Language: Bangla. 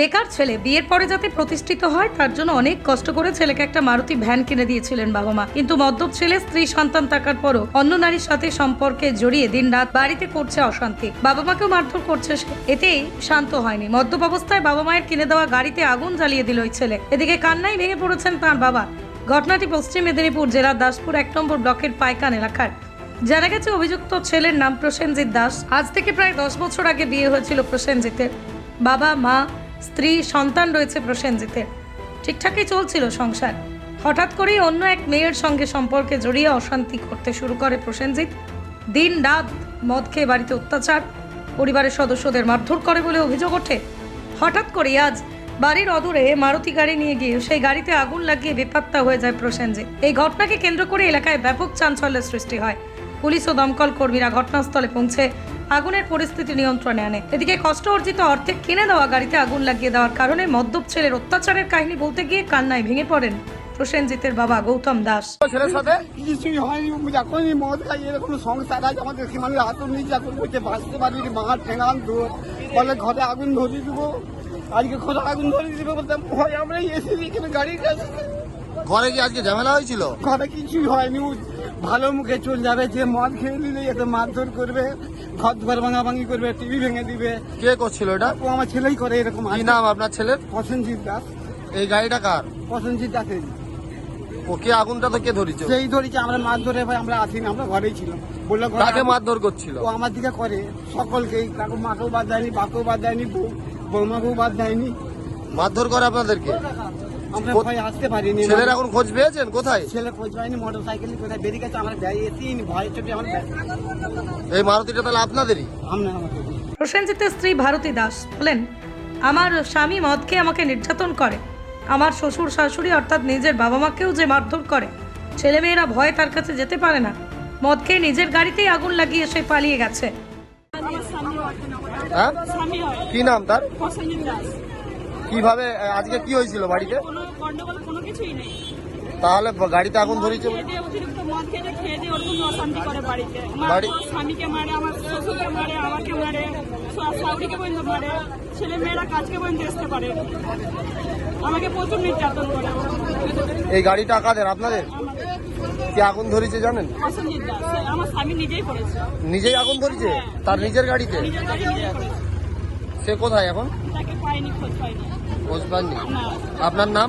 বেকার ছেলে, বিয়ের পরে যাতে প্রতিষ্ঠিত হয়, তার জন্য অনেক কষ্ট করে ছেলেকে একটা মারুতি ভ্যান কিনে দিয়েছিলেন বাবা মা। কিন্তু মদ্যপ ছেলে, স্ত্রী, সন্তান থাকার পরও অন্য নারীর সাথে সম্পর্কে জড়িয়ে দিন রাত বাড়িতে করছে অশান্তি। বাবা মাকেও মারধর করছে সে। এতেই শান্ত হয়নি। মদ্যপ অবস্থায় বাবা মায়ের কিনে দেওয়া গাড়িতে আগুন জ্বালিয়ে দিল ওই ছেলে। এদিকে কান্নাই ভেঙে পড়েছেন তার বাবা। ঘটনাটি পশ্চিম মেদিনীপুর জেলার দাসপুর এক নম্বর ব্লকের পাইকান এলাকার। জানা গেছে, অভিযুক্ত ছেলের নাম প্রসেনজিৎ দাস। আজ থেকে প্রায় দশ বছর আগে বিয়ে হয়েছিল প্রসেনজিতের। বাবা, মা স্ত্রী সন্তান রয়েছে প্রসেনজিতের। ঠিকঠাকই চলছিল সংসার। হঠাৎ করেই অন্য এক মেয়ের সঙ্গে সম্পর্কে জড়িয়ে অশান্তি করতে শুরু করে প্রসেনজিৎ। দিন রাত মদ খেয়ে বাড়িতে অত্যাচার, পরিবারের সদস্যদের মারধর করে বলে অভিযোগ ওঠে। হঠাৎ করে আজ বাড়ির অদূরে মারুতি গাড়ি নিয়ে গিয়ে সেই গাড়িতে আগুন লাগিয়ে বেপাত্তা হয়ে যায় প্রসেনজিৎ। এই ঘটনাকে কেন্দ্র করে এলাকায় ব্যাপক চাঞ্চল্যের সৃষ্টি হয়। পুলিশ ও দমকল কর্মীরা ঘটনাস্থলে পৌঁছে আগুনের পরিস্থিতি নিয়ন্ত্রণে আনে। এদিকে কষ্ট অর্জিত অর্থে কিনে দেওয়া গাড়িতে আগুন লাগিয়ে দেওয়ার কারণে মদ্যপ ছেলের অত্যাচারের কাহিনী বলতে গিয়ে কান্নায় ভেঙে পড়েন প্রসেনজিতের বাবা গৌতম দাস। ছেলের সাথে কিছুই হয়নি যখনই মদ খাই এরকম সংসার আছে আমাদের সীমানে হাত নির্যাতন করছে বাঁচতে পারিনি মা ঠেঙান দূর বলে ঘরে আগুন ধরিয়ে দিব আজকে ঘরে আগুন ধরিয়ে দিবে বলতে ভয় আমরা এসেছি এখানে গাড়ির কাছে। ঘরে কি আজকে ঝামেলা হয়েছিল? ঘরে কিছুই হয়নি ভালো মুখে চলে যাবে যে মদ খেয়ে নিলে এত মারধর করবে ঘর করবে টিভি ভেঙে দিবে। কে করছিল এটা? ও আমার ছেলেই করে এরকম কি নাম আপনার ছেলের? প্রসেনজিৎ দাস। এই গাড়িটা কার? প্রসেনজিৎ দাসের। ও কে আগুনটা তো কে ধরেছে? সেই ধরেছে আমরা মাছ ধরে ভাই আমরা আসিনি আমরা ঘরেই ছিলাম। বলল কাকে মারধর করছিল? ও আমার দিকে করে। সকলকেই কাকু মাকেও বাদ দেয়নি বাকেও বাদ দেয়নি বৌমাকেও বাদ দেয়নি। মারধর করে আপনাদেরকে? আমরা কো- ভয় আসতে পারিনি ছেলের এখন খোঁজ পেয়েছেন? কোথায়? ছেলে খোঁজ পাইনি মোটর সাইকেল কোথায় বেরিয়ে গেছে আমরা এসেই ভয় চোটে আমার এই মারুতিটা তাহলে আপনাদেরই? প্রসেনজিতের স্ত্রী ভারতী দাস বলেন আমার স্বামী মদ খেয়ে আমাকে নির্যাতন করে। আমার শ্বশুর শাশুড়ি অর্থাৎ নিজের বাবা মাকেও যে মারধর করে। ছেলেমেয়েরা ভয়ে তার কাছে যেতে পারে না। মদ খেয়ে নিজের গাড়িতেই আগুন লাগিয়ে সে পালিয়ে গেছে। আমার স্বামী হয়। কি নাম তার? কীভাবে আজকে কি হয়েছিল বাড়িতে? কোনো গন্ডগোল কোনো কিছুই নেই তাহলে গাড়িতে আগুন ধরেছে অতিরিক্ত মদ খেয়ে খেয়ে দিয়ে ওরকম অশান্তি করে বাড়িতে বাড়ি- স্বামীকে মারে আমার শ্বশুরকে মারে আমাকে মারে শা- পর্যন্ত মারে ছেলে মেয়েরা কাজকে পর্যন্ত আসতে পারে আমাকে প্রচুর নির্যাতন করে এই গাড়িটা কাদের আপনাদের? কি আগুন ধরেছে জানেন? আমার স্বামী নিজেই করেছে। নিজেই আগুন ধরেছে তার নিজের গাড়িতে? নিজের করেছে। সে কোথায় এখন? খোঁজ পাইনি। পাননি? আপনার নাম?